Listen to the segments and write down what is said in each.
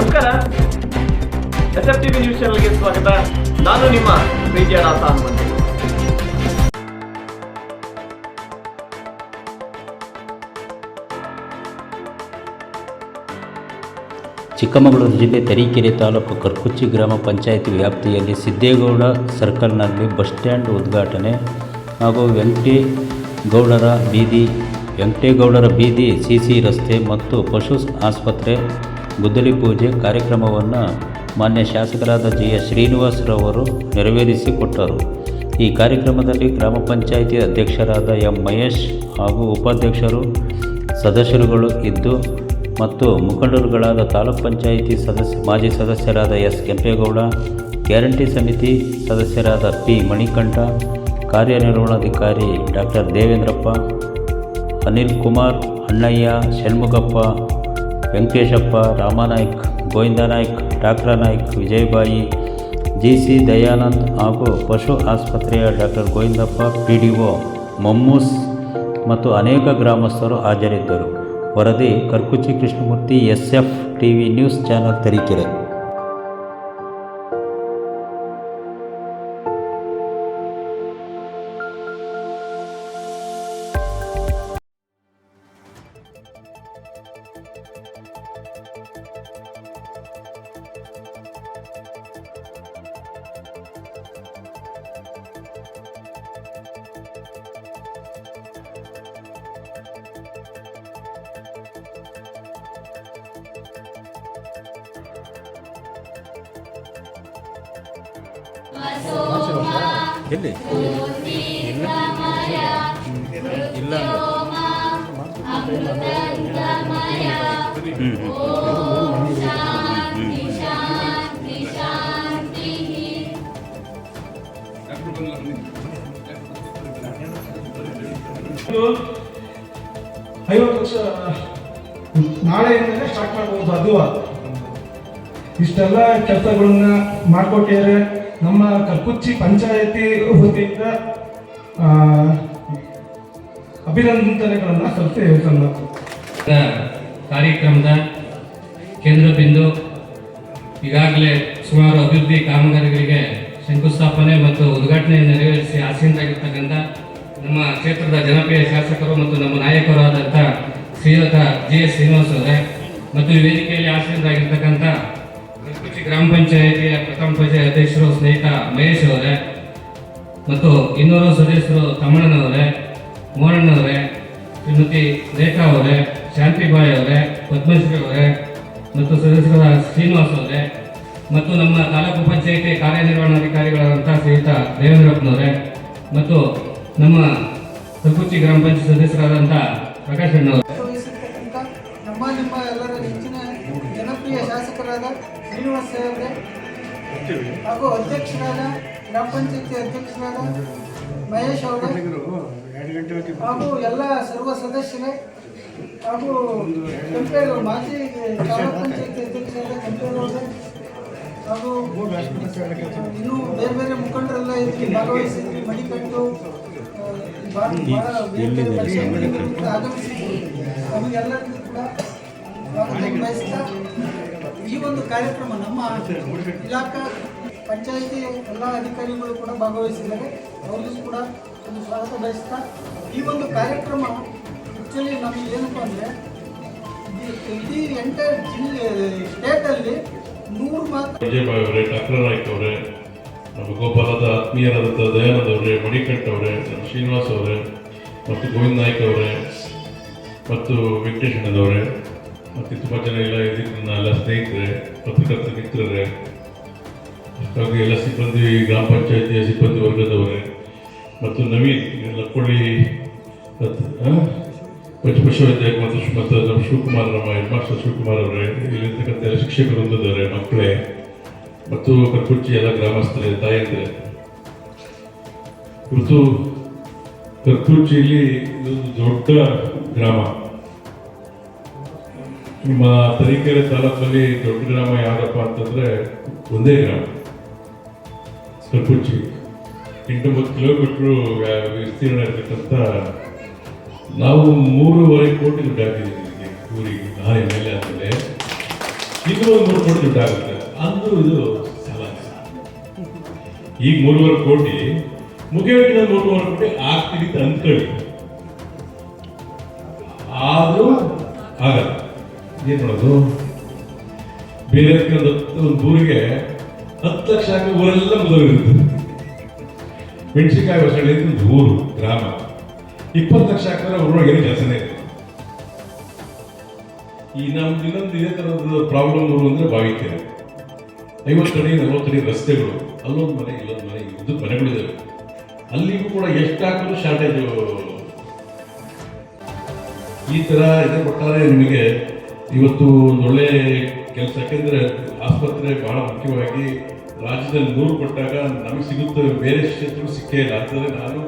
S F TV news ಚಾನಲ್ಗೆ ಸ್ವಾಗತ. ನಾನು ನಿಮ್ಮ ಪ್ರೀತಿಯ ಹನುಮಂತ. ಚಿಕ್ಕಮಗಳೂರು ಜಿಲ್ಲೆ ತರೀಕೆರೆ ತಾಲೂಕು ಕರ್ಕುಚ್ಚಿ ಗ್ರಾಮ ಪಂಚಾಯಿತಿ ವ್ಯಾಪ್ತಿಯಲ್ಲಿ ಸಿದ್ದೇಗೌಡ ಸರ್ಕಲ್ನಲ್ಲಿ ಬಸ್ ಸ್ಟ್ಯಾಂಡ್ ಉದ್ಘಾಟನೆ ಹಾಗೂ ವೆಂಕಟೇಗೌಡರ ಬೀದಿ ವೆಂಕಟೇಗೌಡರ ಬೀದಿ, ಸಿಸಿ ರಸ್ತೆ ಮತ್ತು ಪಶು ಆಸ್ಪತ್ರೆ ಗುದ್ದಲಿ ಪೂಜೆ ಕಾರ್ಯಕ್ರಮವನ್ನು ಮಾನ್ಯ ಶಾಸಕರಾದ ಜಿ ಎಸ್ ಶ್ರೀನಿವಾಸರವರು ನೆರವೇರಿಸಿಕೊಟ್ಟರು. ಈ ಕಾರ್ಯಕ್ರಮದಲ್ಲಿ ಗ್ರಾಮ ಪಂಚಾಯಿತಿ ಅಧ್ಯಕ್ಷರಾದ ಎಂ ಮಹೇಶ್ ಹಾಗೂ ಉಪಾಧ್ಯಕ್ಷರು, ಸದಸ್ಯರುಗಳು ಇದ್ದು, ಮತ್ತು ಮುಖಂಡರುಗಳಾದ ತಾಲೂಕ್ ಪಂಚಾಯಿತಿ ಸದಸ್ಯ, ಮಾಜಿ ಸದಸ್ಯರಾದ ಎಸ್ ಕೆಂಪೇಗೌಡ, ಗ್ಯಾರಂಟಿ ಸಮಿತಿ ಸದಸ್ಯರಾದ ಪಿ ಮಣಿಕಂಠ, ಕಾರ್ಯನಿರ್ವಹಣಾಧಿಕಾರಿ doctor Devendrappa, Anil Kumar, Annaiah, Shanmukhappa Venkateshappa, Ramanaik, Govindanaik, doctor Naik, Vijayabai, G C Dayanand ಹಾಗೂ ಪಶು ಆಸ್ಪತ್ರೆಯ doctor Govindappa P D O Mammoos ಮತ್ತು ಅನೇಕ ಗ್ರಾಮಸ್ಥರು ಹಾಜರಿದ್ದರು. ವರದಿ Karkuchi Krishnamurthy S F T V news channel Tarikere. ಎಲ್ಲಿ? ಇಲ್ಲ ಇದು ಐವತ್ತು ಲಕ್ಷ ನಾಳೆಯಿಂದಲೇ ಸ್ಟಾರ್ಟ್ ಮಾಡ್ಬೋದು ಅದು ಇಷ್ಟೆಲ್ಲ ಕೆಲಸಗಳನ್ನ ಮಾಡಿಕೊಟ್ಟಿದ್ದಾರೆ. ನಮ್ಮ ಕಲ್ಕುಚ್ಚಿ ಪಂಚಾಯತಿ ವತಿಯಿಂದ ಅಭಿನಂದನೆಗಳನ್ನ ಸಲ್ಲಿಸಿ ಹೇಳ್ತಾನೆ ಕಾರ್ಯಕ್ರಮದ ಕೇಂದ್ರ ಬಿಂದು ಈಗಾಗಲೇ ಸುಮಾರು ಅಭಿವೃದ್ಧಿ ಕಾಮಗಾರಿಗಳಿಗೆ ಶಂಕುಸ್ಥಾಪನೆ ಮತ್ತು ಉದ್ಘಾಟನೆ ನೆರವೇರಿಸಿ ಆಸೀನರಾಗಿರ್ತಕ್ಕಂಥ ನಮ್ಮ ಕ್ಷೇತ್ರದ ಜನಪ್ರಿಯ ಶಾಸಕರು ಮತ್ತು ನಮ್ಮ ನಾಯಕರಾದಂಥ ಶ್ರೀಯುತ ಜಿ ಎಸ್ ಶ್ರೀನಿವಾಸ್ ಅವರೇ, ಮತ್ತು ವೇದಿಕೆಯಲ್ಲಿ ಆಸೀನರಾಗಿರ್ತಕ್ಕಂಥ ಗ್ರಾಮ ಪಂಚಾಯಿತಿಯ ಪ್ರಥಮ ಪಂಚಾಯತ್ ಅಧ್ಯಕ್ಷರು, ಸ್ನೇಹಿತ ಮಹೇಶ್ ಅವರೇ ಮತ್ತು ಇನ್ನೂರು ಸದಸ್ಯರು ತಮ್ಮಣ್ಣನವರೇ ಮೋಹಣ್ಣವರೇ ಶ್ರೀಮತಿ ರೇಖಾ ಅವರೇ, ಶಾಂತಿಬಾಯಿ ಅವರೇ, ಪದ್ಮಶ್ರೀ ಅವರೇ ಮತ್ತು ಸದಸ್ಯರ ಶ್ರೀನಿವಾಸ್ ಅವರೇ ಮತ್ತು ನಮ್ಮ ತಾಲೂಕು ಪಂಚಾಯಿತಿ ಕಾರ್ಯನಿರ್ವಹಣಾಧಿಕಾರಿಗಳಾದಂಥ ಸ್ನೇಹಿತ ದೇವೇಂದ್ರಪ್ಪನವರೇ ಮತ್ತು ನಮ್ಮ ತಕುಚಿ ಗ್ರಾಮ ಪಂಚಾಯತ್ ಸದಸ್ಯರಾದಂಥ ಪ್ರಕಾಶ್ ಅಣ್ಣವರು ನಮ್ಮ ನಿಮ್ಮ ಎಲ್ಲರ ಜನಪ್ರಿಯ ಶಾಸಕರಾದ ಶ್ರೀನಿವಾಸ ಅವರೇ ಹಾಗೂ ಅಧ್ಯಕ್ಷರಾದ ಗ್ರಾಮ ಪಂಚಾಯತಿ ಅಧ್ಯಕ್ಷರಾದ ಮಹೇಶ್ ಅವರೇ ಹಾಗೂ ಎಲ್ಲ ಸರ್ವ ಸದಸ್ಯರೇ ಹಾಗೂ ಕೆಂಪೇಗೌಡ ಮಾಜಿ ಗ್ರಾಮ ಪಂಚಾಯತಿ ಅಧ್ಯಕ್ಷರಾದ ಕೆಂಪೇಗೌಡರೇ ಹಾಗೂ ಇನ್ನೂ ಬೇರೆ ಬೇರೆ ಮುಖಂಡರೆಲ್ಲ ಇಲ್ಲಿ ಭಾಗವಹಿಸಿದ್ರಿ ಮಡಿಕಟ್ಟು ಆಗಮಿಸಿದ್ರು ನಮಗೆಲ್ಲರಿಗೂ ಕೂಡ ಬಯಸ್ತಾ ಈ ಒಂದು ಕಾರ್ಯಕ್ರಮ ನಮ್ಮ ಇಲಾಖಾ ಪಂಚಾಯಿತಿ ಎಲ್ಲ ಅಧಿಕಾರಿಗಳು ಕೂಡ ಭಾಗವಹಿಸಿದ್ದಾರೆ. ಅವರಿಗೂ ಕೂಡ ಒಂದು ಸ್ವಾಗತ ಬಯಸ್ತಾ, ಈ ಒಂದು ಕಾರ್ಯಕ್ರಮ ಆ್ಯಕ್ಚುಲಿ ನಮಗೆ ಏನಪ್ಪ ಅಂದರೆ ಇಡೀ ಎಂಟೈರ್ ಜಿಲ್ಲೆ, ಸ್ಟೇಟಲ್ಲಿ ನೂರು ಮಾತ್ರ ನಮ್ಮ ಗೋಪಾಲದ ಆತ್ಮೀಯರಾದಂಥ ದಯಾನಂದ್ ಅವರೇ ಮಣಿಕಂಠ ಅವರೇ ಶ್ರೀನಿವಾಸ್ ಅವರೇ ಮತ್ತು ಗೋವಿಂದ ನಾಯ್ಕ್ ಅವರೇ ಮತ್ತು ವೆಂಕಟೇಶಣ್ಣನವರೇ. ಮತ್ತು ತುಂಬ ಜನ ಎಲ್ಲ ಇದ್ದಿದ್ದು ಎಲ್ಲ ಸ್ನೇಹಿತರೆ ಪತ್ರಕರ್ತ ಮಿತ್ರರೇ ಹಾಗೂ ಎಲ್ಲ ಸಿಬ್ಬಂದಿ, ಗ್ರಾಮ ಪಂಚಾಯತಿಯ ಸಿಬ್ಬಂದಿ ವರ್ಗದವರೇ, ಮತ್ತು ನವೀನ್ ಲಕ್ಕೊಳ್ಳಿ ಪಶುವೈದ್ಯ ಮತ್ತು ಮತ್ತು ನಮ್ಮ ಶಿವಕುಮಾರ್ ನಮ್ಮ ಹೆಡ್ ಮಾಸ್ಟರ್ ಶಿವಕುಮಾರ್ ಅವರೇ, ಇಲ್ಲಿರ್ತಕ್ಕಂಥ ಎಲ್ಲ ಶಿಕ್ಷಕರು ಹೊಂದಿದ್ದಾರೆ ಮಕ್ಕಳೇ, ಮತ್ತು ಕರ್ಕುಚ್ಚಿ ಎಲ್ಲ ಗ್ರಾಮಸ್ಥರೇ, ತಾಯಂದ್ರೆ. ಇವತ್ತು ಕರ್ಕುಚ್ಚಿಯಲ್ಲಿ ಇದೊಂದು ದೊಡ್ಡ ಗ್ರಾಮ. ನಿಮ್ಮ ತರೀಕೆರೆ ತಾಲೂಕಲ್ಲಿ ದೊಡ್ಡ ಗ್ರಾಮ ಯಾವುದಪ್ಪ ಅಂತಂದ್ರೆ ಒಂದೇ ಗ್ರಾಮ. ಸರ್ಪುಚ್ಚಿ ಎಂಟೊಂಬತ್ತು ಕಿಲೋಮೀಟ್ರು ವಿಸ್ತೀರ್ಣ ಇರ್ತಕ್ಕಂಥ ನಾವು ಮೂರುವರೆ ಕೋಟಿ ದುಡ್ಡು ಹಾಕಿದ್ದೀವಿ ಇದಕ್ಕೆ ಊರಿಗೆ ಆ ಎಂ ಎಲ್ ಎ ಆದಮೇಲೆ. ಇದು ಒಂದು ಮೂರು ಕೋಟಿ ದುಡ್ಡು ಆಗುತ್ತೆ ಅಂದು ಇದು ಸಾಲ ಈಗ ಮೂರುವರೆ ಕೋಟಿ. ಮುಗಿಯೋಕಿನ ಮೂರುವರೆ ಕೋಟಿ ಆಗ್ತೀವಿ ಅಂತ ಅಂದ್ಕೊಳ್ಳಿ ಆದರೂ ಆಗಲ್ಲ. ಏನ್ ಮಾಡೋದು? ಬೇರೆ ಒಂದು ಒಂದು ಊರಿಗೆ ಹತ್ತು ಲಕ್ಷ ಹಾಕಿ ಊರೆಲ್ಲ ಮುಗಿದೋಗಿರ್ತದೆ ಮೆಣಸಿನಕಾಯಿ ವರ್ಷಗಳ ಊರು, ಗ್ರಾಮ. ಇಪ್ಪತ್ತು ಲಕ್ಷ ಹಾಕಿದ್ರೆ ಊರೊಳಗೆ ಏನು ಕೆಲಸನೇ ಇದೆ ಈ ನಮ್ದು ಇನ್ನೊಂದು ಇದೇ ಥರದ ಪ್ರಾಬ್ಲಮ್ ಊರು ಅಂದ್ರೆ ಬಾವಿಕೆರೆ ನಲವತ್ತು ಕಡೆ ರಸ್ತೆಗಳು. ಅಲ್ಲೊಂದು ಮನೆ, ಇಲ್ಲೊಂದು ಮನೆ ಇದ್ದು ಮನೆಗಳಿದ್ದಾವೆ ಅಲ್ಲಿಗೂ ಕೂಡ ಎಷ್ಟು ಹಾಕಿದ್ರು ಶಾರ್ಟೇಜು ಈ ಥರ ಇದೆ ಒಟ್ಟಾರೆ ನಿಮಗೆ ಇವತ್ತು ಒಂದು ಒಳ್ಳೆ ಕೆಲಸ ಯಾಕೆಂದರೆ ಆಸ್ಪತ್ರೆ ಬಹಳ ಮುಖ್ಯವಾಗಿ ರಾಜ್ಯದಲ್ಲಿ ನೂರು ಕೊಟ್ಟಾಗ ನಮಗೆ ಸಿಗುತ್ತವೆ ಬೇರೆ ಕ್ಷೇತ್ರ ಸಿಕ್ಕೇ ಇಲ್ಲ. ಅಂತಂದರೆ ನಾನು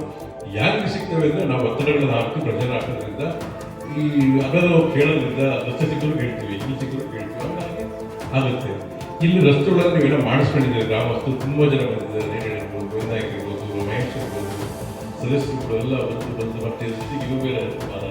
ಯಾಕೆ ಸಿಗ್ತವೆ ಅಂದರೆ ನಾವು ಒತ್ತಡಗಳನ್ನು ಹಾಕಿ ಪ್ರಚಾರ ಹಾಕೋದ್ರಿಂದ ಈ ಅಗಲ ಕೇಳೋದ್ರಿಂದ ರಸ್ತೆ ಸಿಕ್ಕರು ಕೇಳ್ತೀವಿ, ಇಲ್ಲಿ ಸಿಕ್ಕರು ಕೇಳ್ತೀವಿ. ಹಾಗೆ ಆಗುತ್ತೆ. ಇಲ್ಲಿ ರಸ್ತೆಗಳನ್ನು ಒಳಗೆ ನೀವೆಲ್ಲ ಗ್ರಾಮಸ್ಥರು. ತುಂಬ ಜನ ಬಂದಿದ್ದಾರೆ. ಇರ್ಬೋದು ಗೋವಿಂದಾಯಕ್ ಇರ್ಬೋದು ಮಹೇಶ್ ಇರ್ಬೋದು ಸದಸ್ಯರುಗಳು ಎಲ್ಲ ಬಂದು ಬಂದು ಮತ್ತೆ ಜೊತೆಗೆ ಸುಮಾರು